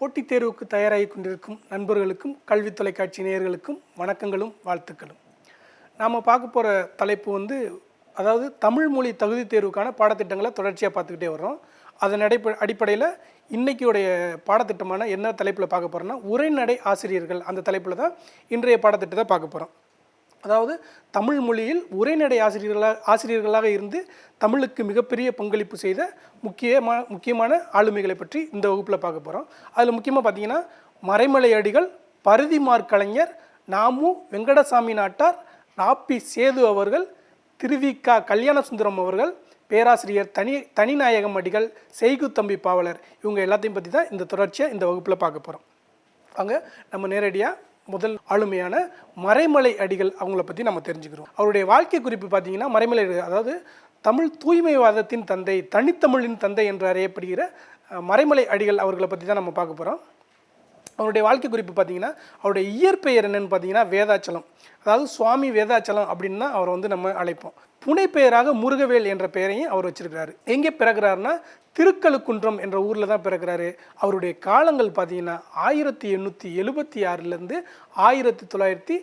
போட்டித் தேர்வுக்கு தயாராகி கொண்டிருக்கும் நண்பர்களுக்கும் கல்வி தொலைக்காட்சி நேயர்களுக்கும் வணக்கங்களும் வாழ்த்துக்களும். நாம் பார்க்க போகிற தலைப்பு வந்து அதாவது தமிழ் மொழி தகுதி தேர்வுக்கான பாடத்திட்டங்களை தொடர்ச்சியாக பார்த்துக்கிட்டே வர்றோம். அதன் அடைப்ப அடிப்படையில் இன்றைக்கியுடைய பாடத்திட்டமான என்ன தலைப்பில் பார்க்க போகிறோன்னா உரைநடை ஆசிரியர்கள் அந்த தலைப்பில் தான் இன்றைய பாடத்திட்டத்தை பார்க்க போகிறோம் அதாவது தமிழ் மொழியில் உரைநடை ஆசிரியர்களாக ஆசிரியர்களாக இருந்து தமிழுக்கு மிகப்பெரிய பங்களிப்பு செய்த முக்கியமா முக்கியமான ஆளுமைகளை பற்றி இந்த வகுப்பில் பார்க்க போகிறோம் அதில் முக்கியமாக பார்த்தீங்கன்னா மறைமலை அடிகள் பருதிமார் கலைஞர் நாமு வெங்கடசாமி நாட்டார் ராப்பி சேது அவர்கள் திருவிக்கா கல்யாணசுந்தரம் அவர்கள் பேராசிரியர் தனி தனிநாயகம் அடிகள் செய்கு தம்பி பாவலர் இவங்க எல்லாத்தையும் பற்றி தான் இந்த தொடர்ச்சியாக இந்த வகுப்பில் பார்க்க போகிறோம் அங்கே நம்ம நேரடியாக முதல் ஆளுமையான மறைமலை அடிகள் அவங்கள பற்றி நம்ம தெரிஞ்சுக்கிறோம். அவருடைய வாழ்க்கை குறிப்பு பார்த்தீங்கன்னா மறைமலை அடிகள் அதாவது தமிழ் தூய்மைவாதத்தின் தந்தை தனித்தமிழின் தந்தை என்று அறியப்படுகிற மறைமலை அடிகள் அவர்களை பற்றி தான் நம்ம பார்க்க போகிறோம் அவருடைய வாழ்க்கை குறிப்பு பார்த்தீங்கன்னா அவருடைய இயற்பெயர் என்னென்னு பார்த்தீங்கன்னா வேதாச்சலம். அதாவது சுவாமி வேதாச்சலம் அப்படின்னு தான் அவரை வந்து நம்ம அழைப்போம். புனைப்பெயராக முருகவேல் என்ற பெயரையும் அவர் வச்சிருக்கிறாரு. எங்கே பிறகுறாருன்னா திருக்கழுக்குன்றம் என்ற ஊரில் தான் பிறகுறாரு. அவருடைய காலங்கள் பார்த்தீங்கன்னா ஆயிரத்தி எண்ணூற்றி எழுபத்தி ஆறுலேருந்து ஆயிரத்தி தொள்ளாயிரத்தி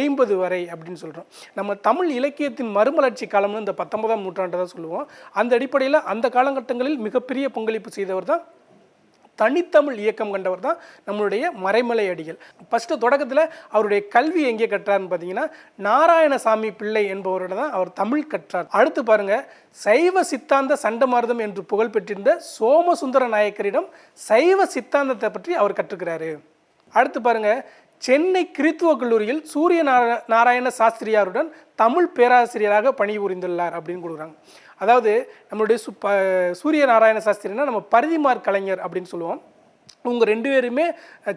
ஐம்பது வரை அப்படின்னு சொல்கிறோம் நம்ம தமிழ் இலக்கியத்தின் மறுமலர்ச்சி காலம்னு இந்த பத்தொன்பதாம் நூற்றாண்டு தான் சொல்லுவோம். அந்த அடிப்படையில் அந்த காலகட்டங்களில் மிகப்பெரிய பங்களிப்பு செய்தவர் தான் தனித்தமிழ் இயக்கம் கண்டவர் தான் நம்மளுடைய மறைமலை அடிகள். ஃபஸ்ட்டு தொடக்கத்தில் அவருடைய கல்வி எங்கே கற்றார்னு பார்த்தீங்கன்னா நாராயணசாமி பிள்ளை என்பவரோட தான் அவர் தமிழ் கற்றார். அடுத்து பாருங்க சைவ சித்தாந்த சண்டமார்தம் என்று புகழ் பெற்றிருந்த சோமசுந்தர நாயக்கரிடம் சைவ சித்தாந்தத்தை பற்றி அவர் கற்றுக்கிறாரு. அடுத்து பாருங்க சென்னை கிறித்துவ கல்லூரியில் சூரிய நாராயண சாஸ்திரியாருடன் தமிழ் பேராசிரியராக பணிபுரிந்துள்ளார் அப்படின்னு கொடுக்குறாங்க. அதாவது நம்மளுடைய சு ப சூரிய நாராயண சாஸ்திரினா நம்ம பரிதிமார் கலைஞர் அப்படின்னு சொல்லுவோம். இவங்க ரெண்டு பேருமே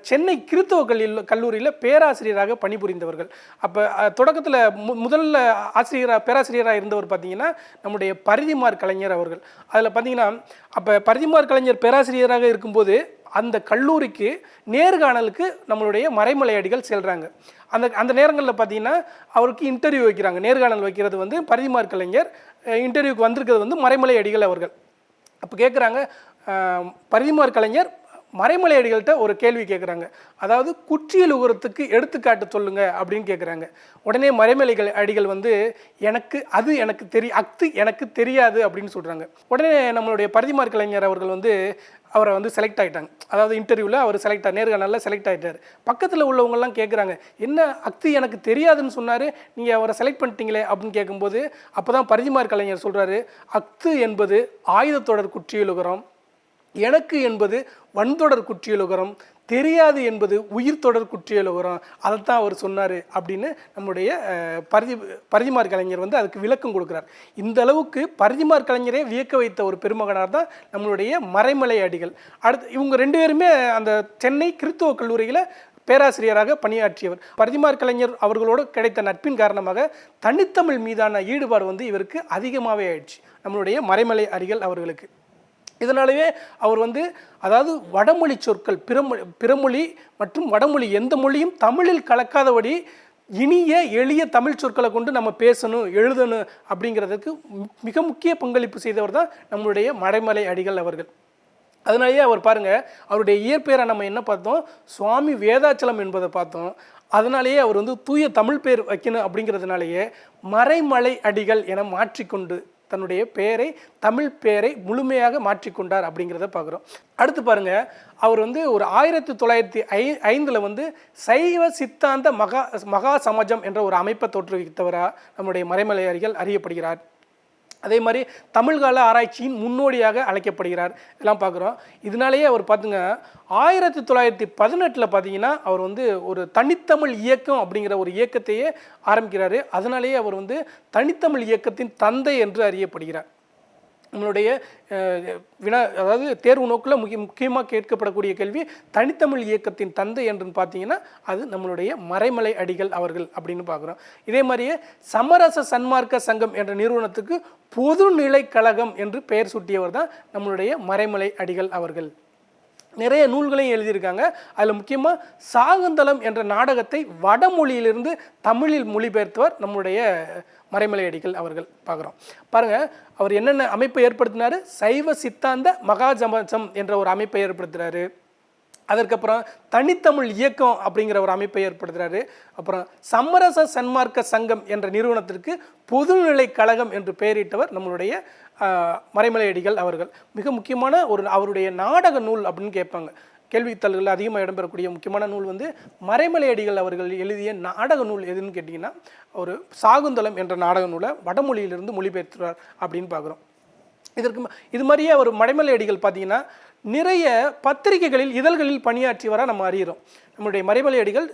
சென்னை கிறித்துவ கல்லூரியில் கல்லூரியில் பேராசிரியராக பணிபுரிந்தவர்கள். அப்போ தொடக்கத்தில் மு முதல்ல ஆசிரியராக பேராசிரியராக இருந்தவர் பார்த்தீங்கன்னா நம்முடைய பரிதிமார் கலைஞர் அவர்கள். அதில் பார்த்தீங்கன்னா அப்போ பரிதிமார் கலைஞர் பேராசிரியராக இருக்கும்போது அந்த கல்லூரிக்கு நேர்காணலுக்கு நம்மளுடைய மறைமலையடிகள் செல்கிறாங்க அந்த அந்த நேரங்களில் பார்த்தீங்கன்னா அவருக்கு இன்டர்வியூ வைக்கிறாங்க. நேர்காணல் வைக்கிறது வந்து பரிதிமார் கலைஞர் இன்டர்வியூக்கு வந்திருக்கிறது வந்து மறைமலை அடிகள் அவர்கள். அப்போ கேட்குறாங்க பரிதிமார் கலைஞர் மறைமலை அடிகள்கிட்ட ஒரு கேள்வி கேட்குறாங்க அதாவது குற்றியல் உகரத்துக்கு எடுத்துக்காட்டு சொல்லுங்க அப்படின்னு கேட்குறாங்க உடனே மறைமலைகள் அடிகள் வந்து எனக்கு அது எனக்கு தெரிய அக்து எனக்கு தெரியாது அப்படின்னு சொல்கிறாங்க உடனே நம்மளுடைய பரிதிமார் கலைஞர் அவர்கள் வந்து அவரை வந்து செலக்ட் ஆகிட்டாங்க அதாவது இன்டர்வியூவில் அவர் செலக்ட் ஆ நேர்காணலில் செலக்ட் ஆகிட்டார் பக்கத்தில் உள்ளவங்கள்லாம் கேட்குறாங்க என்ன அக்தி எனக்கு தெரியாதுன்னு சொன்னார் நீங்கள் அவரை செலக்ட் பண்ணிட்டீங்களே? அப்படின்னு கேட்கும்போது அப்போ தான் பரிதிமார் கலைஞர் சொல்கிறாரு அக்து என்பது ஆயுதத்தொடர் குற்றியலுகரம் எனக்கு என்பது வன்தொடர் குற்றியலுகரம் தெரியாது என்பது உயிர் தொடர் குற்றியலுகரம். அதைத்தான் அவர் சொன்னார் அப்படின்னு நம்முடைய பரிதி பரிதிமார் கலைஞர் வந்து அதுக்கு விளக்கம் கொடுக்குறார். இந்த அளவுக்கு பரிதிமார் கலைஞரே வியக்க வைத்த ஒரு பெருமகனார் தான் நம்மளுடைய மறைமலை அடிகள். அடுத்து இவங்க ரெண்டு பேருமே அந்த சென்னை கிறித்துவ கல்லூரியில் பேராசிரியராக பணியாற்றியவர். பரிதிமார் கலைஞர் அவர்களோடு கிடைத்த நட்பின் காரணமாக தனித்தமிழ் மீதான ஈடுபாடு வந்து இவருக்கு அதிகமாகவே ஆயிடுச்சு. நம்மளுடைய மறைமலை அடிகள் அவர்களுக்கு. இதனாலேயே அவர் வந்து அதாவது வடமொழி சொற்கள் பிறமொழி பிறமொழி மற்றும் வடமொழி எந்த மொழியும் தமிழில் கலக்காதபடி இனிய எளிய தமிழ் சொற்களை கொண்டு நம்ம பேசணும் எழுதணும் அப்படிங்கிறதுக்கு மிக முக்கிய பங்களிப்பு செய்தவர் தான் நம்மளுடைய மறைமலை அடிகள் அவர்கள். அதனாலேயே அவர் பாருங்க அவருடைய இயற்பெயரை நம்ம என்ன பார்த்தோம்? சுவாமி வேதாச்சலம் என்பதை பார்த்தோம். அதனாலேயே அவர் வந்து தூய தமிழ் பேர் வைக்கணும் அப்படிங்கிறதுனாலேயே மறைமலை அடிகள் என மாற்றிக்கொண்டு தன்னுடைய பெயரை தமிழ் பெயரை முழுமையாக மாற்றிக்கொண்டார் அப்படிங்கிறத பார்க்குறோம். அடுத்து பாருங்க அவர் வந்து ஒரு ஆயிரத்தி தொள்ளாயிரத்தி ஐ ஐந்தில் வந்து சைவ சித்தாந்த மகா மகா சமாஜம் என்ற ஒரு அமைப்பை தோற்றுவித்தவராக நம்முடைய மறைமலை அறியப்படுகிறார். அதே மாதிரி தமிழ்கால ஆராய்ச்சியின் முன்னோடியாக அழைக்கப்படுகிறார். இதெல்லாம் பார்க்குறோம். இதனாலேயே அவர் பார்த்துங்க ஆயிரத்தி தொள்ளாயிரத்தி பதினெட்டில் பார்த்தீங்கன்னா அவர் வந்து ஒரு தனித்தமிழ் இயக்கம் அப்படிங்கிற ஒரு இயக்கத்தையே ஆரம்பிக்கிறாரு. அதனாலேயே அவர் வந்து தனித்தமிழ் இயக்கத்தின் தந்தை என்று அறியப்படுகிறார். நம்மளுடைய வினா அதாவது தேர்வு நோக்கில் முக்கிய முக்கியமாக கேட்கப்படக்கூடிய கேள்வி தனித்தமிழ் இயக்கத்தின் தந்தை என்று பார்த்தீங்கன்னா அது நம்மளுடைய மறைமலை அடிகள் அவர்கள் அப்படின்னு பார்க்குறோம். இதே மாதிரியே சமரச சன்மார்க்க சங்கம் என்ற நிறுவனத்துக்கு பொதுநிலை கழகம் என்று பெயர் சூட்டியவர் தான் நம்மளுடைய மறைமலை அடிகள் அவர்கள். நிறைய நூல்களையும் எழுதியிருக்காங்க. அதில் முக்கியமாக சாகுந்தலம் என்ற நாடகத்தை வடமொழியிலிருந்து தமிழில் மொழிபெயர்த்தவர் நம்முடைய மறைமலை அடிகள் அவர்கள் பார்க்குறோம். பாருங்கள் அவர் என்னென்ன அமைப்பை ஏற்படுத்தினார்? சைவ சித்தாந்த மகாஜமசம் என்ற ஒரு அமைப்பை ஏற்படுத்தினாரு அதற்கப்புறம் தனித்தமிழ் இயக்கம் அப்படிங்கிற ஒரு அமைப்பை ஏற்படுத்துறாரு. அப்புறம் சமரச சன்மார்க்க சங்கம் என்ற நிறுவனத்திற்கு பொதுநிலை கழகம் என்று பெயரிட்டவர் நம்மளுடைய மறைமலையடிகள் அவர்கள். மிக முக்கியமான ஒரு அவருடைய நாடக நூல் அப்படின்னு கேட்பாங்க. கேள்வித்தாள்களில் அதிகமாக இடம்பெறக்கூடிய முக்கியமான நூல் வந்து மறைமலையடிகள் அவர்கள் எழுதிய நாடக நூல் எதுன்னு கேட்டிங்கன்னா ஒரு சாகுந்தலம் என்ற நாடக நூலை வடமொழியிலிருந்து மொழிபெயர்த்துறார் அப்படின்னு பார்க்குறோம். இதற்கு இது மாதிரியே அவர் மடைமலை அடிகள் பார்த்தீங்கன்னா நிறைய பத்திரிகைகளில் இதழ்களில் பணியாற்றி வர நம்ம அறிகிறோம் நம்முடைய மறைமலையடிகள்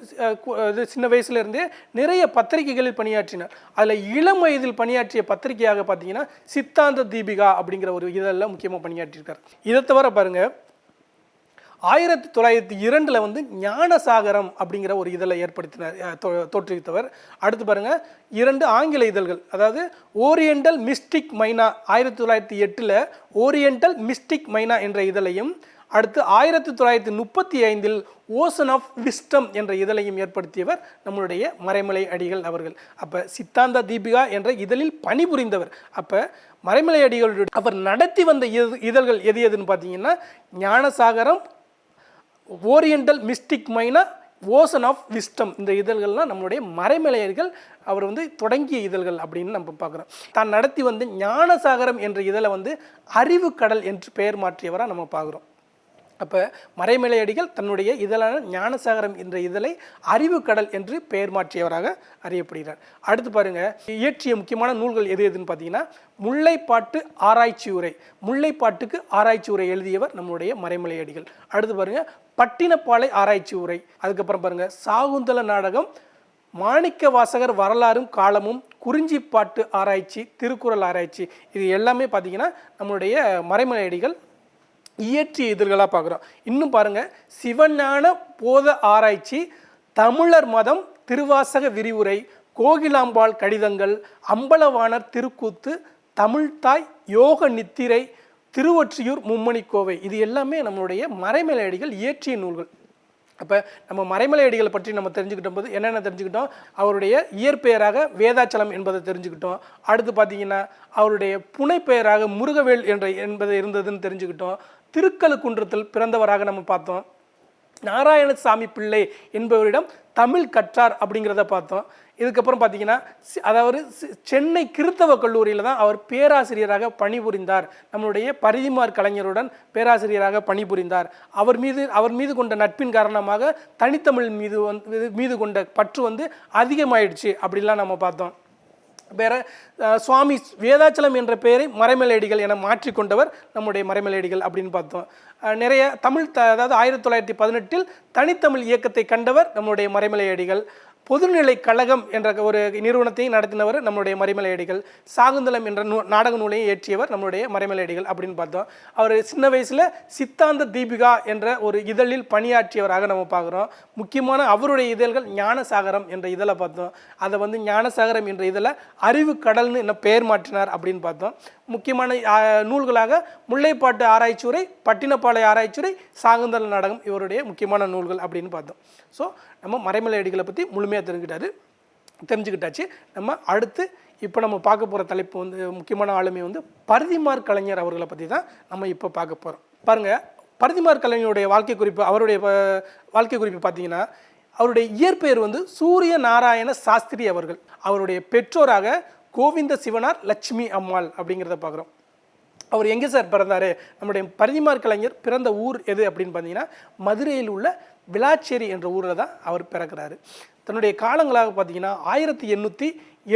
இது சின்ன வயசுல இருந்தே நிறைய பத்திரிகைகளில் பணியாற்றினார். அதில் இளம் வயதில் பணியாற்றிய பத்திரிகையாக பார்த்தீங்கன்னா சித்தாந்த தீபிகா அப்படிங்கிற ஒரு இதழில் முக்கியமாக பணியாற்றியிருக்கார் இதை தவிர பாருங்க ஆயிரத்தி தொள்ளாயிரத்தி இரண்டில் வந்து ஞானசாகரம் அப்படிங்கிற ஒரு இதழை ஏற்படுத்தினார் தோற்றுவித்தவர். அடுத்து பாருங்க இரண்டு ஆங்கில இதழ்கள் அதாவது ஓரியண்டல் மிஸ்டிக் மைனா ஆயிரத்தி தொள்ளாயிரத்தி எட்டில் ஓரியண்டல் மிஸ்டிக் மைனா என்ற இதழையும் அடுத்து ஆயிரத்தி தொள்ளாயிரத்தி முப்பத்தி ஐந்தில் ஓசன் ஆஃப் விஸ்டம் என்ற இதழையும் ஏற்படுத்தியவர் நம்மளுடைய மறைமலை அடிகள் அவர்கள். அப்போ சித்தாந்த தீபிகா என்ற இதழில் பணிபுரிந்தவர். அப்போ மறைமலை அடிகளுடைய அவர் நடத்தி வந்த இதழ்கள் எது எதுன்னு பார்த்தீங்கன்னா Gnanasagaram Oriental Mystic Myna Ocean of Wisdom இந்த இதழ்கள்லாம் நம்மளுடைய மறைமலையர்கள் அவர் வந்து தொடங்கிய இதழ்கள் அப்படின்னு நம்ம பார்க்குறோம். தான் நடத்தி வந்து ஞானசாகரம் என்ற இதழை வந்து அறிவு கடல் என்று பெயர் மாற்றியவராக நம்ம பார்க்குறோம். அப்போ மறைமலையடிகள் தன்னுடைய இதழான ஞானசாகரம் என்ற இதழை அறிவு கடல் என்று பெயர் மாற்றியவராக அறியப்படுகிறார். அடுத்து பாருங்க இயற்றிய முக்கியமான நூல்கள் எது எதுன்னு பார்த்தீங்கன்னா முல்லைப்பாட்டு ஆராய்ச்சி உரை. முல்லைப்பாட்டுக்கு ஆராய்ச்சி உரை எழுதியவர் நம்முடைய மறைமலையடிகள். அடுத்து பாருங்கள் பட்டினப்பாலை ஆராய்ச்சி உரை. அதுக்கப்புறம் பாருங்கள் சாகுந்தல நாடகம் மாணிக்க வாசகர் வரலாறும் காலமும் குறிஞ்சிப்பாட்டு ஆராய்ச்சி திருக்குறள் ஆராய்ச்சி. இது எல்லாமே பார்த்தீங்கன்னா நம்மளுடைய மறைமலையடிகள் இயற்றிய இதழ்களாக பார்க்குறோம் இன்னும் பாருங்க சிவஞான போத ஆராய்ச்சி தமிழர் மதம் திருவாசக விரிவுரை கோகிலாம்பாள் கடிதங்கள் அம்பலவாணர் திருக்கூத்து தமிழ்தாய் யோக நித்திரை திருவொற்றியூர் மும்மணிக்கோவை. இது எல்லாமே நம்மளுடைய மறைமலையடிகள் இயற்றிய நூல்கள். அப்போ நம்ம மறைமலை அடிகளை பற்றி நம்ம தெரிஞ்சுக்கிட்ட போது என்னென்ன தெரிஞ்சுக்கிட்டோம்? அவருடைய இயற்பெயராக வேதாச்சலம் என்பதை தெரிஞ்சுக்கிட்டோம். அடுத்து பார்த்தீங்கன்னா அவருடைய புனைப்பெயராக முருகவேல் என்ற என்பது இருந்ததுன்னு தெரிஞ்சுக்கிட்டோம். திருக்கழுக்குன்றத்தில் பிறந்தவராக நம்ம பார்த்தோம். நாராயணசாமி பிள்ளை என்பவரிடம் தமிழ் கற்றார் அப்படிங்கிறத பார்த்தோம். இதுக்கப்புறம் பார்த்தீங்கன்னா அதாவது சி- சென்னை கிறித்தவ கல்லூரியில் தான் அவர் பேராசிரியராக பணிபுரிந்தார். நம்மளுடைய பரிதிமார் கலைஞருடன் பேராசிரியராக பணிபுரிந்தார். அவர் மீது அவர் மீது கொண்ட நட்பின் காரணமாக தனித்தமிழ் மீது வந்து மீது கொண்ட பற்று வந்து அதிகமாயிடுச்சு. அப்படிலாம் நம்ம பார்த்தோம். வேற சுவாமி வேதாச்சலம் என்ற பெயரை மறைமலையடிகள் என மாற்றிக்கொண்டவர் நம்முடைய மறைமலையடிகள் அப்படின்னு பார்த்தோம். நிறைய தமிழ் த அதாவது ஆயிரத்தி தொள்ளாயிரத்தி பதினெட்டில் தனித்தமிழ் இயக்கத்தை கண்டவர் நம்முடைய மறைமலையடிகள். பொதுநிலை கழகம் என்ற ஒரு நிறுவனத்தையும் நடத்தினவர் நம்மளுடைய மறைமலையடிகள் சாகுந்தலம் என்ற நூ நாடக நூலையும் இயற்றியவர் நம்மளுடைய மறைமலையடிகள் அப்படின்னு பார்த்தோம். அவர் சின்ன வயசில் சித்தாந்த தீபிகா என்ற ஒரு இதழில் பணியாற்றியவராக நம்ம பார்க்குறோம். முக்கியமான அவருடைய இதழ்கள் ஞானசாகரம் என்ற இதழை பார்த்தோம். அதை வந்து ஞானசாகரம் என்ற இதழை அறிவு கடல்னு என்ன பெயர் மாற்றினார் அப்படின்னு பார்த்தோம். முக்கியமான நூல்களாக முல்லைப்பாட்டு ஆராய்ச்சியுரை பட்டினப்பாளைய ஆராய்ச்சியுரை சாகுந்தல நாடகம் இவருடைய முக்கியமான நூல்கள் அப்படின்னு பார்த்தோம். ஸோ நம்ம மறைமலை அடிகளை பற்றி முழுமையாக தெரிஞ்சுக்கிட்டாரு தெரிஞ்சுக்கிட்டாச்சு. நம்ம அடுத்து இப்போ நம்ம பார்க்க போகிற தலைப்பு வந்து முக்கியமான ஆளுமை வந்து பரிதிமார் கலைஞர் அவர்களை பற்றி தான் நம்ம இப்போ பார்க்க போகிறோம் பாருங்கள் பரிதிமார் கலைஞருடைய வாழ்க்கை குறிப்பு அவருடைய வாழ்க்கை குறிப்பு பார்த்தீங்கன்னா அவருடைய இயற்பெயர் வந்து சூரிய நாராயண சாஸ்திரி அவர்கள். அவருடைய பெற்றோராக கோவிந்த சிவனார் லட்சுமி அம்மாள் அப்படிங்கிறத பார்க்குறோம். அவர் எங்கே சார் பிறந்தார்? நம்முடைய பரிதிமார் கலைஞர் பிறந்த ஊர் எது அப்படின்னு பார்த்தீங்கன்னா மதுரையில் உள்ள விளாச்சேரி என்ற ஊரில் தான் அவர் பிறக்கிறாரு. தன்னுடைய காலங்களாக பார்த்தீங்கன்னா ஆயிரத்தி எண்ணூற்றி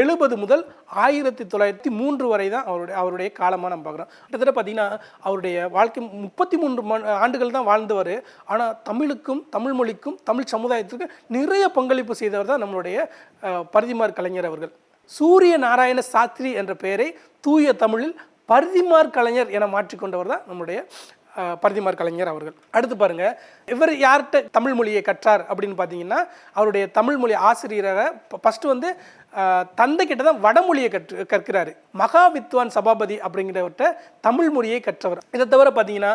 எழுபது முதல் ஆயிரத்தி தொள்ளாயிரத்தி மூன்று வரை தான் அவருடைய அவருடைய காலமாக நம்ம பார்க்குறோம். கிட்டத்தட்ட பார்த்தீங்கன்னா அவருடைய வாழ்க்கை முப்பத்தி மூன்று ஆண்டுகள் தான் வாழ்ந்தவர். ஆனால் தமிழுக்கும் தமிழ் மொழிக்கும் தமிழ் சமுதாயத்துக்கும் நிறைய பங்களிப்பு செய்தவர் தான் நம்மளுடைய பரிதிமார் கலைஞர் அவர்கள். சூரிய நாராயண சாஸ்திரி என்ற பெயரை தூய தமிழில் பரிதிமார் கலைஞர் என மாற்றிக்கொண்டவர் தான் நம்முடைய அஹ், கலைஞர் அவர்கள். அடுத்து பாருங்க இவர் யார்கிட்ட தமிழ் மொழியை கற்றார் அப்படின்னு பார்த்தீங்கன்னா அவருடைய தமிழ் மொழி ஆசிரியராக ஃபஸ்ட்டு வந்து தந்தை கிட்ட தான் வடமொழியை கற்று கற்கிறாரு. மகா வித்வான் சபாபதி அப்படிங்கிறவர்கிட்ட தமிழ் மொழியை கற்றவர். இதை தவிர பார்த்தீங்கன்னா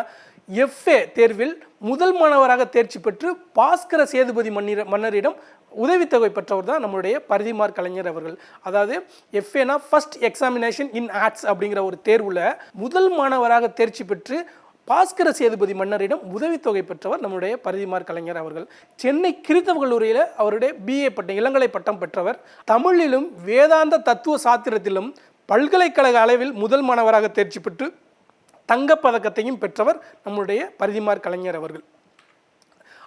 எஃப்ஏ தேர்வில் முதல் மாணவராக தேர்ச்சி பெற்று பாஸ்கர சேதுபதி மன்னிர மன்னரிடம் உதவித்தொகை பெற்றவர் தான் நம்மளுடைய பரிதிமார் கலைஞர் அவர்கள். அதாவது எஃப்ஏனா ஃபர்ஸ்ட் எக்ஸாமினேஷன் இன் ஆர்ட்ஸ் அப்படிங்கிற ஒரு தேர்வில் முதல் மாணவராக தேர்ச்சி பெற்று பாஸ்கர சேதுபதி மன்னரிடம் உதவித்தொகை பெற்றவர் நம்முடைய பரிதிமார் கலைஞர் அவர்கள். சென்னை கிறித்தவ கல்லூரியில் அவருடைய பிஏ பட்டம் இளங்கலை பட்டம் பெற்றவர். தமிழிலும் வேதாந்த தத்துவ சாத்திரத்திலும் பல்கலைக்கழக அளவில் முதல் மாணவராக தேர்ச்சி பெற்று தங்கப் பதக்கத்தையும் பெற்றவர் நம்முடைய பரிதிமார் கலைஞர் அவர்கள்.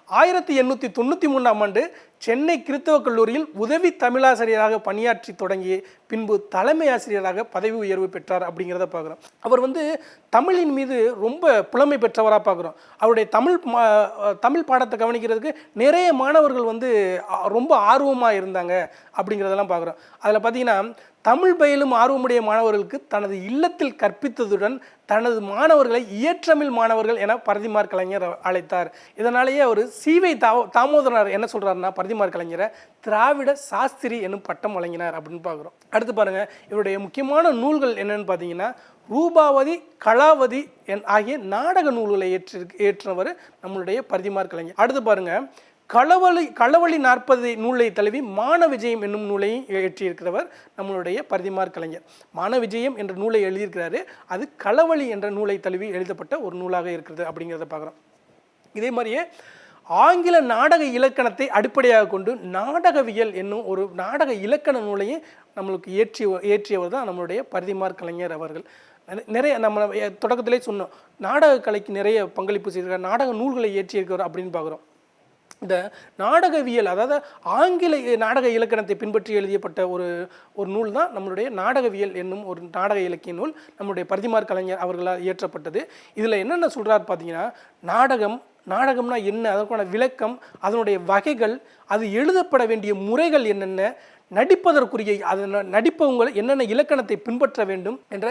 ஆயிரத்தி எண்ணூற்றி தொண்ணூற்றி மூணாம் ஆண்டு சென்னை கிறித்தவ கல்லூரியில் உதவி தமிழாசிரியராக பணியாற்றி தொடங்கி பின்பு தலைமை ஆசிரியராக பதவி உயர்வு பெற்றார் அப்படிங்கிறத பார்க்குறோம். அவர் வந்து தமிழின் மீது ரொம்ப புலமை பெற்றவராக பார்க்குறோம். அவருடைய தமிழ் மா- தமிழ் பாடத்தை கவனிக்கிறதுக்கு நிறைய மாணவர்கள் வந்து ரொம்ப ஆர்வமாக இருந்தாங்க அப்படிங்கிறதெல்லாம் பார்க்குறோம். அதில் பார்த்தீங்கன்னா தமிழ் பயிலும் ஆர்வமுடைய மாணவர்களுக்கு தனது இல்லத்தில் கற்பித்ததுடன் தனது மாணவர்களை இயற்றமிழ் மாணவர்கள் என பரதிமார் கலைஞர் அழைத்தார். இதனாலேயே அவர் சீவை தா தாமோதரனார் என்ன சொல்கிறாருன்னா பரதிமார் கலைஞரை திராவிட சாஸ்திரி என்னும் பட்டம் வழங்கினார் அப்படின்னு பார்க்குறோம். அடுத்து பாருங்க இவருடைய முக்கியமான நூல்கள் என்னன்னு பார்த்தீங்கன்னா ரூபாவதி கலாவதி என் ஆகிய நாடக நூல்களை ஏற்றி ஏற்றினவர் நம்மளுடைய பரதிமார் கலைஞர். அடுத்து பாருங்க களவழி களவழி நாற்பது நூலை தழுவி மான விஜயம் என்னும் நூலையும் இயற்றியிருக்கிறவர் நம்மளுடைய பரிதிமார் கலைஞர். மான விஜயம் என்ற நூலை எழுதியிருக்கிறாரு. அது களவழி என்ற நூலை தழுவி எழுதப்பட்ட ஒரு நூலாக இருக்கிறது அப்படிங்கிறத பார்க்குறோம். இதே மாதிரியே ஆங்கில நாடக இலக்கணத்தை அடிப்படையாக கொண்டு நாடகவியல் என்னும் ஒரு நாடக இலக்கண நூலையும் நம்மளுக்கு இயற்றி இயற்றியவர் தான் நம்மளுடைய பரிதிமார் கலைஞர் அவர்கள். நிறைய நம்ம தொடக்கத்திலே சொன்னோம். நாடக கலைக்கு நிறைய பங்களிப்பு செய்திருக்கார். நாடக நூல்களை இயற்றியிருக்கிறவர் அப்படின்னு பார்க்குறோம். இந்த நாடகவியல் அதாவது ஆங்கில நாடக இலக்கணத்தை பின்பற்றி எழுதியப்பட்ட ஒரு ஒரு நூல் தான் நம்மளுடைய நாடகவியல் என்னும் ஒரு நாடக இலக்கிய நூல் நம்மளுடைய பரிதிமார் கலைஞர் அவர்களால் இயற்றப்பட்டது. இதில் என்னென்ன சொல்கிறார் பார்த்தீங்கன்னா நாடகம் நாடகம்னா என்ன அதற்கான விளக்கம் அதனுடைய வகைகள் அது எழுதப்பட வேண்டிய முறைகள் என்னென்ன நடிப்பதற்குரிய அது நடிப்பவங்களை என்னென்ன இலக்கணத்தை பின்பற்ற வேண்டும் என்ற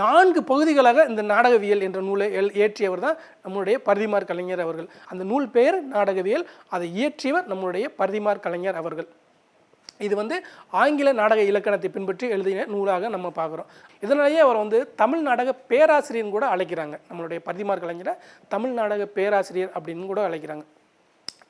நான்கு பகுதிகளாக இந்த நாடகவியல் என்ற நூலை இயற்றியவர் தான் நம்முடைய பரிதிமார் கலைஞர் அவர்கள். அந்த நூல் பெயர் நாடகவியல் அதை இயற்றியவர் நம்முடைய பரிதிமார் கலைஞர் அவர்கள். இது வந்து ஆங்கில நாடக இலக்கணத்தை பின்பற்றி எழுதிய நூலாக நம்ம பார்க்குறோம். இதனாலேயே அவர் வந்து தமிழ் நாடக பேராசிரியர்னு கூட அழைக்கிறாங்க. நம்மளுடைய பரிதிமார் கலைஞரை தமிழ் நாடக பேராசிரியர் அப்படின்னு கூட அழைக்கிறாங்க.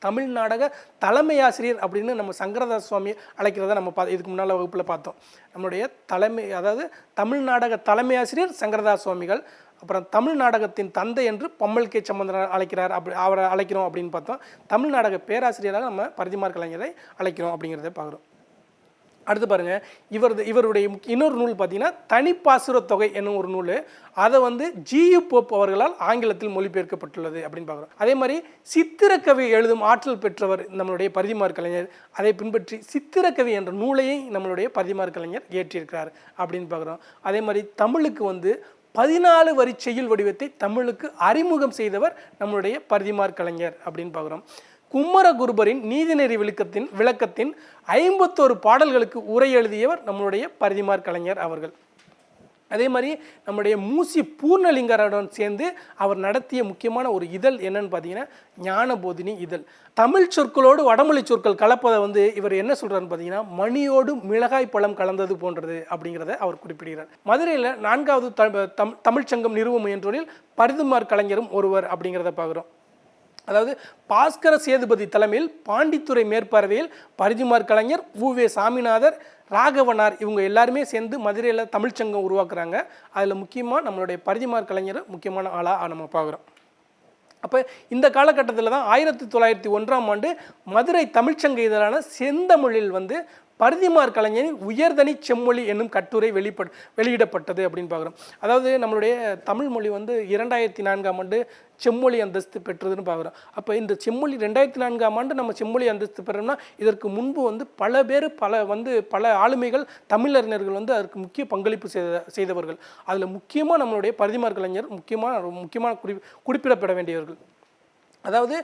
தமிழ் நாடக தலைமை ஆசிரியர் அப்படின்னு நம்ம சங்கரதாஸ் சுவாமி அழைக்கிறத நம்ம பா இதுக்கு முன்னால் வகுப்பில் பார்த்தோம். நம்மளுடைய தலைமை அதாவது தமிழ் நாடக தலைமை ஆசிரியர் சங்கரதாஸ் சுவாமிகள் அப்புறம் தமிழ் நாடகத்தின் தந்தை என்று பம்மல் கே. சம்பந்தனார் அழைக்கிறார் அப்படி அவரை அழைக்கிறோம் அப்படின்னு பார்த்தோம். தமிழ் நாடக பேராசிரியராக நம்ம பரிதிமார் கலைஞரை அழைக்கிறோம் அப்படிங்கிறத பார்க்குறோம். அடுத்து பாருங்க இவரது இவருடைய இன்னொரு நூல் பார்த்தீங்கன்னா தனிப்பாசுர தொகை என்னும் ஒரு நூல். அதை வந்து ஜியு போப் அவர்களால் ஆங்கிலத்தில் மொழிபெயர்க்கப்பட்டுள்ளது அப்படின்னு பார்க்குறோம். அதே மாதிரி சித்திரக்கவி எழுதும் ஆற்றல் பெற்றவர் நம்மளுடைய பரிதிமார் கலைஞர் அதை பின்பற்றி சித்திரக்கவி என்ற நூலையை நம்மளுடைய பரிதிமார் கலைஞர் இயற்றியிருக்கிறார் அப்படின்னு பார்க்குறோம். அதே மாதிரி தமிழுக்கு வந்து பதினாலு வரி செய்யுள் வடிவத்தை தமிழுக்கு அறிமுகம் செய்தவர் நம்மளுடைய பரிதிமார் கலைஞர் அப்படின்னு பார்க்குறோம். குமரகுருபரின் நீதிநெறி விளக்கத்தின் விளக்கத்தின் ஐம்பத்தோரு பாடல்களுக்கு உரை எழுதியவர் நம்மளுடைய பரிதிமார் கலைஞர் அவர்கள். அதே மாதிரி நம்முடைய மூசி பூர்ணலிங்கருடன் சேர்ந்து அவர் நடத்திய முக்கியமான ஒரு இதழ் என்னன்னு பார்த்தீங்கன்னா ஞானபோதினி இதழ். தமிழ் சொற்களோடு வடமொழி சொற்கள் கலப்பதை வந்து இவர் என்ன சொல்கிறாருன்னு பார்த்தீங்கன்னா மணியோடு மிளகாய் பழம் கலந்தது போன்றது அப்படிங்கிறத அவர் குறிப்பிடுகிறார். மதுரையில் நான்காவது தமிழ் தம்- தமிழ்ச்சங்கம் நிறுவ முயன்றோரில் பரிதுமார் கலைஞரும் ஒருவர் அப்படிங்கிறத பார்க்குறோம். அதாவது பாஸ்கர சேதுபதி தலைமையில் பாண்டித்துறை மேற்பார்வையில் பரிதிமார் கலைஞர் உவே சாமிநாதர் ராகவனார் இவங்க எல்லாருமே சேர்ந்து மதுரையில் தமிழ்ச்சங்கம் உருவாக்குறாங்க. அதில் முக்கியமாக நம்மளுடைய பரிதிமார் கலைஞரை முக்கியமான ஆளாக நம்ம பார்க்குறோம். அப்போ இந்த காலகட்டத்தில் தான் ஆயிரத்தி தொள்ளாயிரத்தி ஒன்றாம் ஆண்டு மதுரை தமிழ்ச்சங்க இதழான செந்தமிழில் வந்து பருதிமார் கலைஞரின் உயர்தனி செம்மொழி என்னும் கட்டுரை வெளிப்பட் வெளியிடப்பட்டது அப்படின்னு பார்க்குறோம். அதாவது நம்மளுடைய தமிழ் மொழி வந்து இரண்டாயிரத்தி நான்காம் ஆண்டு செம்மொழி அந்தஸ்து பெற்றதுன்னு பார்க்குறோம். அப்போ இந்த செம்மொழி ரெண்டாயிரத்தி நான்காம் ஆண்டு நம்ம செம்மொழி அந்தஸ்து பெறோம்னா இதற்கு முன்பு வந்து பல பேர் பல வந்து பல ஆளுமைகள் தமிழறிஞர்கள் வந்து அதற்கு முக்கிய பங்களிப்பு செய்த செய்தவர்கள். அதில் முக்கியமாக நம்மளுடைய பருதிமார் கலைஞர் முக்கியமாக முக்கியமான குறி குறிப்பிடப்பட வேண்டியவர்கள். அதாவது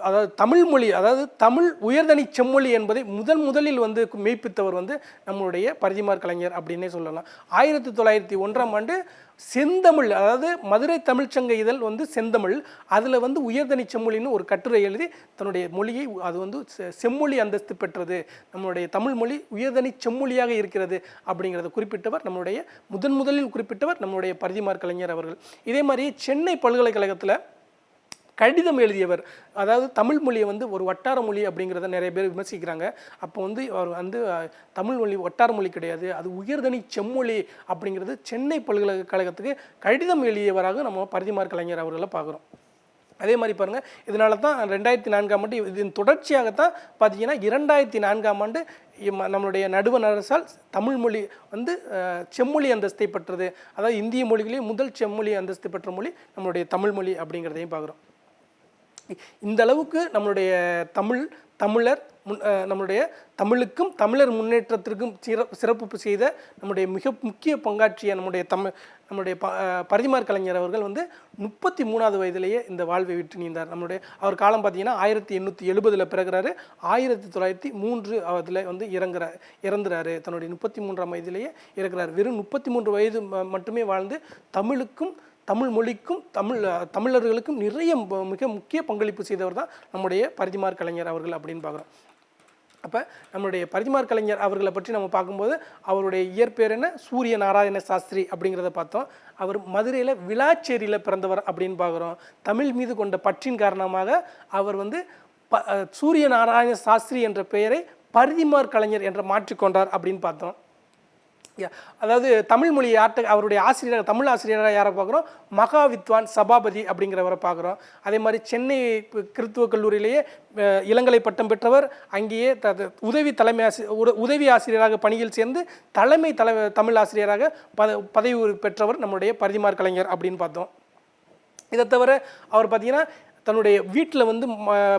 அதாவது தமிழ் மொழி அதாவது தமிழ் உயர்தனி செம்மொழி என்பதை முதன் முதலில் வந்து மெய்ப்பித்தவர் வந்து நம்மளுடைய பரிதிமார் கலைஞர் அப்படின்னே சொல்லலாம். ஆயிரத்தி தொள்ளாயிரத்தி ஒன்றாம் ஆண்டு செந்தமிழ் அதாவது மதுரை தமிழ்ச்சங்க இதழ் வந்து செந்தமிழ் அதில் வந்து உயர்தனி செம்மொழின்னு ஒரு கட்டுரை எழுதி தன்னுடைய மொழியை அது வந்து செ- செம்மொழி அந்தஸ்து பெற்றது. நம்மளுடைய தமிழ் மொழி உயர்தனி செம்மொழியாக இருக்கிறது அப்படிங்கிறத குறிப்பிட்டவர் நம்மளுடைய முதன் முதலில் குறிப்பிட்டவர் நம்மளுடைய பரிதிமார் கலைஞர் அவர்கள். இதே மாதிரி சென்னை பல்கலைக்கழகத்தில் கடிதம் எழுதியவர். அதாவது தமிழ் மொழியை வந்து ஒரு வட்டார மொழி அப்படிங்கிறத நிறைய பேர் விமர்சிக்கிறாங்க. அப்போ வந்து அவர் வந்து தமிழ் மொழி வட்டார மொழி கிடையாது. அது உயர்தனி செம்மொழி அப்படிங்கிறது சென்னை பல்கலைக்கழகத்துக்கு கடிதம் எழுதியவராக நம்ம பரிதிமார் கலைஞர் அவர்களை பார்க்குறோம். அதே மாதிரி பாருங்கள் இதனால தான் ரெண்டாயிரத்தி நான்காம் ஆண்டு இதன் தொடர்ச்சியாகத்தான் பார்த்தீங்கன்னா இரண்டாயிரத்தி நான்காம் ஆண்டு நம்மளுடைய நடுவன் அரசால் தமிழ் மொழி வந்து செம்மொழி அந்தஸ்தை பெற்றது. அதாவது இந்திய மொழிகளே முதல் செம்மொழி அந்தஸ்து பெற்ற மொழி நம்மளுடைய தமிழ் மொழி அப்படிங்கிறதையும் பார்க்குறோம். இந்த அளவுக்கு நம்மளுடைய தமிழ் தமிழர் முன் நம்மளுடைய தமிழுக்கும் தமிழர் முன்னேற்றத்திற்கும் சிற சிறப்பு செய்த நம்முடைய மிக முக்கிய பங்காற்றிய நம்முடைய தமிழ் நம்முடைய ப பரிதிமார் கலைஞர் அவர்கள் வந்து முப்பத்தி மூணாவது வயதிலேயே இந்த வாழ்வை விட்டு நீந்தார். நம்முடைய அவர் காலம் பார்த்தீங்கன்னா ஆயிரத்தி எண்ணூற்றி எழுபதில் பிறகுறாரு. ஆயிரத்தி தொள்ளாயிரத்தி மூன்று அதில் வந்து இறங்குறார் இறந்துறாரு. தன்னுடைய முப்பத்தி மூன்றாம் வயதிலேயே இறக்குறார். வெறும் முப்பத்தி மூன்று வயது மட்டுமே வாழ்ந்து தமிழுக்கும் தமிழ் மொழிக்கும் தமிழ் தமிழர்களுக்கும் நிறைய மிக முக்கிய பங்களிப்பு செய்தவர் தான் நம்முடைய பரிதிமார் கலைஞர் அவர்கள் அப்படின்னு பார்க்குறோம். அப்போ நம்மளுடைய பரிதிமார் கலைஞர் அவர்களை பற்றி நம்ம பார்க்கும்போது அவருடைய இயற்பெயர் என்ன? சூரிய நாராயண சாஸ்திரி அப்படிங்கிறத பார்த்தோம். அவர் மதுரையில் விழாச்சேரியில் பிறந்தவர் அப்படின்னு பார்க்குறோம். தமிழ் மீது கொண்ட பற்றின் காரணமாக அவர் வந்து ப சூரிய நாராயண சாஸ்திரி என்ற பெயரை பரிதிமார் கலைஞர் என்ற மாற்றிக்கொண்டார் அப்படின்னு பார்த்தோம். அதாவது தமிழ் மொழி யார்கிட்ட அவருடைய ஆசிரியர் தமிழ் ஆசிரியராக யாரை பார்க்குறோம்? மகா வித்வான் சபாபதி அப்படிங்கிறவரை பார்க்குறோம். அதே மாதிரி சென்னை கிறித்துவ கல்லூரியிலேயே இளங்கலை பட்டம் பெற்றவர் அங்கேயே த உதவி தலைமை ஆசிரியர் உதவி ஆசிரியராக பணியில் சேர்ந்து தலைமை தலை தமிழ் ஆசிரியராக பத பதவி பெற்றவர் நம்முடைய பரிதிமார் கலைஞர் அப்படின்னு பார்த்தோம். இதை தவிர அவர் பார்த்தீங்கன்னா தன்னுடைய வீட்டில் வந்து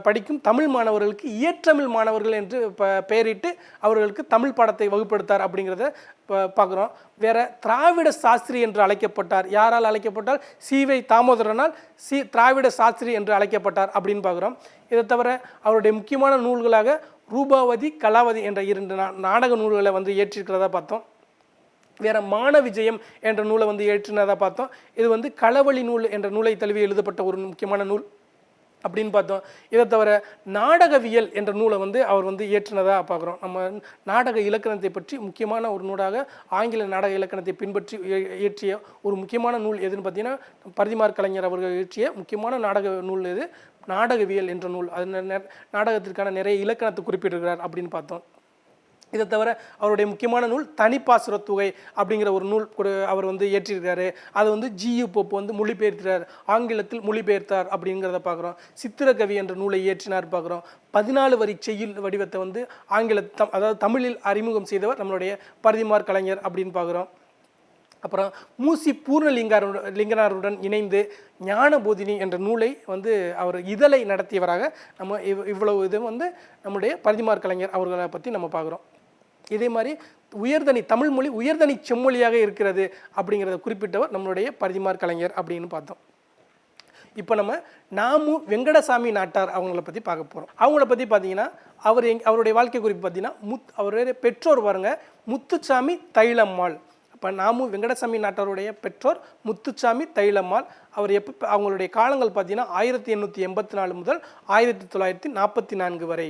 படிக்கும் தமிழ் மாணவர்களுக்கு இயற்றமிழ் மாணவர்கள் என்று ப பெயரிட்டு அவர்களுக்கு தமிழ் பாடத்தை வகுப்படுத்தார் அப்படிங்கிறத ப- பார்க்குறோம். வேற திராவிட சாஸ்திரி என்று அழைக்கப்பட்டார். யாரால் அழைக்கப்பட்டால்? சிவை தாமோதரனால் சி திராவிட சாஸ்திரி என்று அழைக்கப்பட்டார் அப்படின்னு பார்க்குறோம். இதை தவிர அவருடைய முக்கியமான நூல்களாக ரூபாவதி கலாவதி என்ற இரண்டு நா- நாடக நூல்களை வந்து இயற்றியிருக்கிறதா பார்த்தோம். வேற மான விஜயம் என்ற நூலை வந்து ஏற்றினதாக பார்த்தோம். இது வந்து களவழி நூல் என்ற நூலை தழுவி எழுதப்பட்ட ஒரு முக்கியமான நூல். அப்படின்னு பார்த்தோம். இதை தவிர நாடகவியல் என்ற நூலை வந்து அவர் வந்து இயற்றினதாக பார்க்குறோம். நம்ம நாடக இலக்கணத்தை பற்றி முக்கியமான ஒரு நூலாக ஆங்கில நாடக இலக்கணத்தை பின்பற்றி இயற்றிய ஒரு முக்கியமான நூல் எதுன்னு பார்த்தீங்கன்னா பரிதிமார் கலைஞர் அவர்கள் இயற்றிய முக்கியமான நாடக நூல் எது? நாடகவியல் என்ற நூல். அது நாடகத்திற்கான நிறைய இலக்கணத்தை குறிப்பிட்டிருக்கிறார் அப்படின்னு பார்த்தோம். இதை தவிர அவருடைய முக்கியமான நூல் தனிப்பாசுர தொகை அப்படிங்கிற ஒரு நூல் அவர் வந்து இயற்றியிருக்காரு. அதை வந்து ஜியு போப் வந்து மொழிபெயர்த்தார் ஆங்கிலத்தில் மொழிபெயர்த்தார் அப்படிங்கிறத பார்க்குறோம். சித்திரகவி என்ற நூலை இயற்றினார் பார்க்குறோம். பதினாலு வரி செய்யுள் வடிவத்தை வந்து ஆங்கில தம் அதாவது தமிழில் அறிமுகம் செய்தவர் நம்மளுடைய பரிதிமார் கலைஞர் அப்படின்னு பார்க்குறோம். அப்புறம் மூசி பூர்ணலிங்காருடன் லிங்கனாருடன் இணைந்து ஞானபோதினி என்ற நூலை வந்து அவர் இதழை நடத்தியவராக நம்ம இவ் இவ்வளவு இது வந்து நம்முடைய பரிதிமார் கலைஞர் அவர்களை பற்றி நம்ம பார்க்குறோம். இதே மாதிரி உயர்தனி தமிழ் மொழி உயர்தனி செம்மொழியாக இருக்கிறது அப்படிங்கிறத குறிப்பிட்டவர் நம்மளுடைய பரிதிமார் கலைஞர் அப்படின்னு பார்த்தோம். இப்போ நம்ம நாமு வெங்கடசாமி நாட்டார் அவங்கள பற்றி பார்க்க போகிறோம் அவங்கள பற்றி பார்த்தீங்கன்னா அவர் எங் அவருடைய வாழ்க்கை குறிப்பு பார்த்தீங்கன்னா முத் அவருடைய பெற்றோர் பாருங்க முத்துச்சாமி தைலம்மாள். அப்போ நாமு வெங்கடசாமி நாட்டாருடைய பெற்றோர் முத்துச்சாமி தைலம்மாள். அவர் எப்போ அவங்களுடைய காலங்கள் பார்த்தீங்கன்னா ஆயிரத்தி எண்ணூற்றி எண்பத்தி நாலு முதல் ஆயிரத்தி தொள்ளாயிரத்தி நாற்பத்தி நான்கு வரை.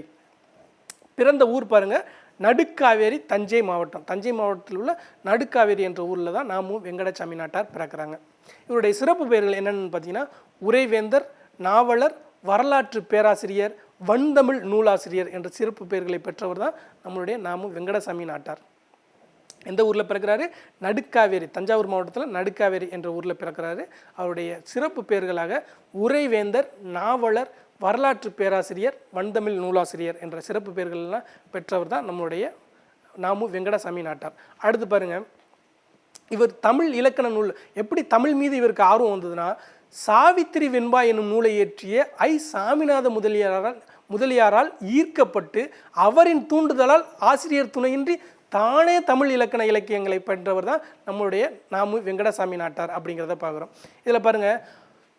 பிறந்த ஊர் பாருங்க நடுக்காவேரி தஞ்சை மாவட்டம். தஞ்சை மாவட்டத்தில் உள்ள நடுக்காவேரி என்ற ஊரில் தான் நாமும் வெங்கடசாமி நாட்டார் பிறக்கிறாங்க. இவருடைய சிறப்பு பெயர்கள் என்னென்னு பார்த்தீங்கன்னா உரைவேந்தர் நாவலர் வரலாற்று பேராசிரியர் வன்தமிழ் நூலாசிரியர் என்ற சிறப்பு பெயர்களை பெற்றவர் தான் நம்மளுடைய நாமும் வெங்கடசாமி நாட்டார். எந்த ஊரில் பிறக்கிறாரு? நடுக்காவேரி தஞ்சாவூர் மாவட்டத்தில் நடுக்காவேரி என்ற ஊரில் பிறக்கிறாரு. அவருடைய சிறப்பு பெயர்களாக உரைவேந்தர் நாவலர் வரலாற்று பேராசிரியர் வன்தமிழ் நூலாசிரியர் என்ற சிறப்பு பெயர்கள்லாம் பெற்றவர் தான் நம்மளுடைய நாமு வெங்கடசாமி நாட்டார். அடுத்து பாருங்க. இவர் தமிழ் இலக்கண நூல் எப்படி தமிழ் மீது இவருக்கு ஆர்வம் வந்ததுன்னா சாவித்திரி வெண்பா என்னும் நூலை இயற்றிய ஐ சாமிநாத முதலியாரால் முதலியாரால் ஈர்க்கப்பட்டு அவரின் தூண்டுதலால் ஆசிரியர் துணையின்றி தானே தமிழ் இலக்கண இலக்கியங்களை பெற்றவர் தான் நம்மளுடைய நாமு வெங்கடசாமி நாட்டார் அப்படிங்கிறத பார்க்குறோம். இதில் பாருங்கள்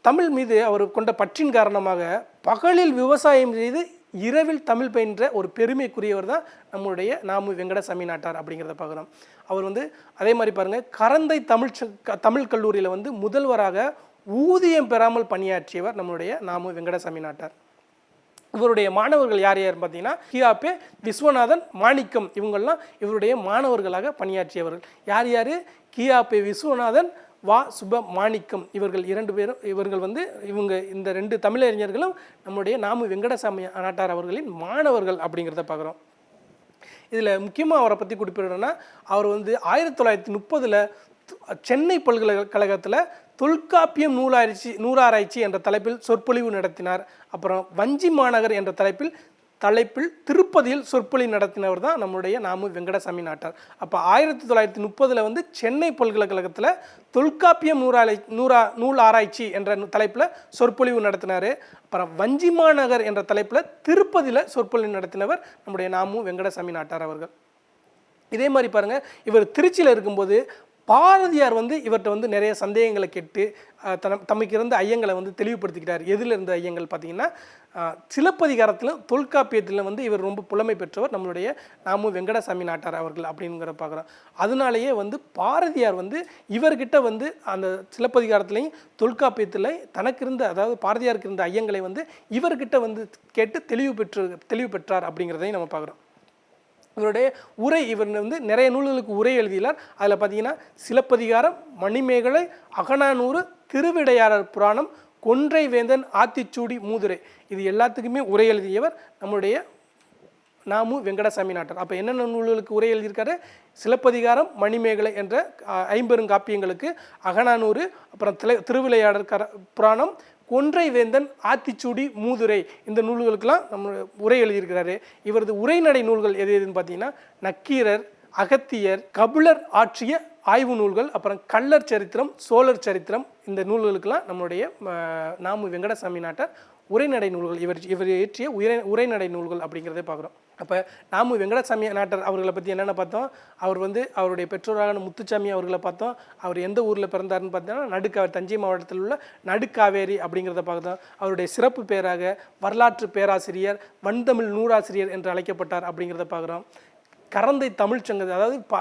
தமிழ் மீது அவர் கொண்ட பற்றின் காரணமாக பகலில் விவசாயம் செய்து இரவில் தமிழ் பயின்ற ஒரு பெருமைக்குரியவர் தான் நம்மளுடைய நாமு வெங்கடசாமி நாட்டார் அப்படிங்கிறத பார்க்குறோம். அவர் வந்து அதே மாதிரி பாருங்க கரந்தை தமிழ் க- தமிழ் கல்லூரியில் வந்து முதல்வராக ஊதியம் பெறாமல் பணியாற்றியவர் நம்மளுடைய நாமு வெங்கடசாமி நாட்டார். இவருடைய மாணவர்கள் யார் யார் பார்த்தீங்கன்னா கியாபே விஸ்வநாதன் மாணிக்கம் இவங்கள்லாம் இவருடைய மாணவர்களாக பணியாற்றியவர்கள். யார் யார்? கியாபே விஸ்வநாதன் வா சுப மாணிக்கம். இவர்கள் இரண்டு பேரும் இவர்கள் வந்து இவங்க இந்த ரெண்டு தமிழறிஞர்களும் நம்முடைய நாமு வெங்கடசாமி நாட்டார் அவர்களின் மாணவர்கள் அப்படிங்கிறத பார்க்குறோம். இதில் முக்கியமாக அவரை பற்றி குறிப்பிடணும்னா அவர் வந்து ஆயிரத்தி தொள்ளாயிரத்தி முப்பதில் சென்னை பல்கலைக்கழகத்தில் தொல்காப்பியம் நூலாராய்ச்சி நூறாராய்ச்சி என்ற தலைப்பில் சொற்பொழிவு நடத்தினார். அப்புறம் வஞ்சி மாநகர் என்ற தலைப்பில் தலைப்பில் திருப்பதியில் சொற்பொழி நடத்தினவர் தான் நம்முடைய நாமு வெங்கடசாமி நாட்டார். அப்போ ஆயிரத்தி தொள்ளாயிரத்தி முப்பதில் வந்து சென்னை பல்கலைக்கழகத்தில் தொல்காப்பியம் நூறாலை நூறா நூல் ஆராய்ச்சி என்ற தலைப்பில் சொற்பொழிவு நடத்தினார். அப்புறம் வஞ்சிமாநகர் என்ற தலைப்பில் திருப்பதியில் சொற்பொழிவு நடத்தினவர் நம்முடைய நாமு வெங்கடசாமி நாட்டார் அவர்கள். இதே மாதிரி பாருங்கள் இவர் திருச்சியில் இருக்கும்போது பாரதியார் வந்து இவர்கிட்ட வந்து நிறைய சந்தேகங்களை கேட்டு தன தமக்கு இருந்த ஐயங்களை வந்து தெளிவுபடுத்திக்கிட்டார். எதில் இருந்த ஐயங்கள் பார்த்தீங்கன்னா சிலப்பதிகாரத்திலும் தொல்காப்பியத்திலும் வந்து இவர் ரொம்ப புலமை பெற்றவர் நம்மளுடைய நாமு வெங்கடசாமி நாட்டார் அவர்கள் அப்படிங்கிற பார்க்குறோம். அதனாலேயே வந்து பாரதியார் வந்து இவர்கிட்ட வந்து அந்த சிலப்பதிகாரத்திலையும் தொல்காப்பியத்திலையும் தனக்கு இருந்த அதாவது பாரதியாருக்கு இருந்த ஐயங்களை வந்து இவர்கிட்ட வந்து கேட்டு தெளிவு பெற்று தெளிவு பெற்றார் அப்படிங்கிறதையும் நம்ம பார்க்குறோம். இவருடைய உரை இவர் வந்து நிறைய நூல்களுக்கு உரை எழுதியுள்ளார். அதில் பார்த்தீங்கன்னா சிலப்பதிகாரம் மணிமேகலை அகனானூறு திருவிடையாளர் புராணம் கொன்றை வேந்தன் ஆத்திச்சூடி மூதுரை. இது எல்லாத்துக்குமே உரை எழுதியவர் நம்முடைய நாமு வெங்கடசாமி நாட்டர். அப்போ என்னென்ன நூல்களுக்கு உரை எழுதியிருக்காரு? சிலப்பதிகாரம் மணிமேகலை என்ற ஐம்பெருங்காப்பியங்களுக்கு அகனானூறு அப்புறம் திலை திருவிளையாடற்கர புராணம் கொன்றை வேந்தன் ஆத்திச்சூடி மூதுரை இந்த நூல்களுக்கெல்லாம் நம்ம உரை எழுதியிருக்கிறாரு. இவரது உரைநடை நூல்கள் எது எதுன்னு பார்த்தீங்கன்னா நக்கீரர் அகத்தியர் கபிலர் ஆற்றிய ஆய்வு நூல்கள் அப்புறம் கள்ளர் சரித்திரம் சோழர் சரித்திரம் இந்த நூல்களுக்கெல்லாம் நம்மளுடைய நாமு வெங்கடசாமி நாட்டார் உரைநடை நூல்கள். இவர் இவர் இயற்றிய உரை உரைநடை நூல்கள் அப்படிங்கிறதே பார்க்குறோம். அப்போ நாமு வெங்கடசாமி நாட்டார் அவர்களை பற்றி என்னென்ன பார்த்தோம்? அவர் வந்து அவருடைய பெற்றோரான முத்துச்சாமி அவர்களை பார்த்தோம். அவர் எந்த ஊரில் பிறந்தாருன்னு பார்த்தீங்கன்னா நடுக்காவேரி தஞ்சை மாவட்டத்தில் உள்ள நடுக்காவேரி அப்படிங்கிறத பார்த்தோம். அவருடைய சிறப்பு பேராக வரலாற்று பேராசிரியர் வன்தமிழ் நூறாசிரியர் என்று அழைக்கப்பட்டார் அப்படிங்கிறத பார்க்குறோம். கரந்தை தமிழ்ச்சங்க அதாவது ப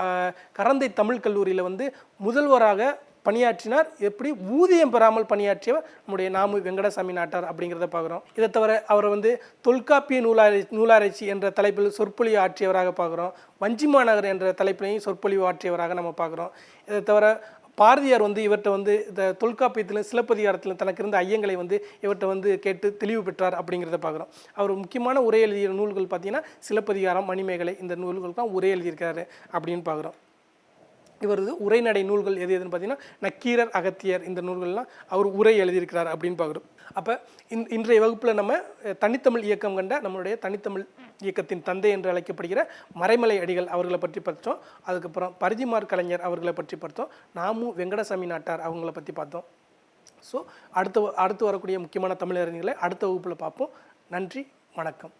கரந்தை தமிழ் கல்லூரியில் வந்து முதல்வராக பணியாற்றினார். எப்படி ஊதியம் பெறாமல் பணியாற்றியவர்? நம்முடைய நாமு வெங்கடசாமி நாட்டார் அப்படிங்கிறத பார்க்குறோம். இதை தவிர அவர் வந்து தொல்காப்பிய நூலாரை நூலாராய்ச்சி என்ற தலைப்பில் சொற்பொழிவு ஆற்றியவராக பார்க்குறோம். வஞ்சிமாநகர் என்ற தலைப்பிலையும் சொற்பொழிவு ஆற்றியவராக நம்ம பார்க்குறோம். இதை தவிர பாரதியார் வந்து இவர்கிட்ட வந்து இந்த தொல்காப்பியத்தில் சிலப்பதிகாரத்தில் தனக்கு இருந்த ஐயங்களை வந்து இவர்கிட்ட வந்து கேட்டு தெளிவு பெற்றார் அப்படிங்கிறத பார்க்குறோம். அவர் முக்கியமான உரை எழுதிய நூல்கள் பார்த்திங்கன்னா சிலப்பதிகாரம் மணிமேகலை இந்த நூல்கள் தான் உரை எழுதியிருக்காரு அப்படின்னு பார்க்குறோம். இவரது உரைநடை நூல்கள் எது எதுன்னு பார்த்தீங்கன்னா நக்கீரர் அகத்தியர் இந்த நூல்கள்லாம் அவர் உரை எழுதியிருக்கிறார் அப்படின்னு பார்க்குறோம். அப்போ இன் இன்றைய வகுப்பில் நம்ம தனித்தமிழ் இயக்கம் கண்ட நம்மளுடைய தனித்தமிழ் இயக்கத்தின் தந்தை என்று அழைக்கப்படுகிற மறைமலை அடிகள் அவர்களை பற்றி பார்த்தோம் அதுக்கப்புறம் பரிதிமார் கலைஞர் அவர்களை பற்றி பார்த்தோம் நாமு வெங்கடசாமி நாட்டார் அவங்கள பற்றி பார்த்தோம். ஸோ அடுத்த அடுத்து வரக்கூடிய முக்கியமான தமிழறிஞர்களை அடுத்த வகுப்பில் பார்ப்போம். நன்றி வணக்கம்.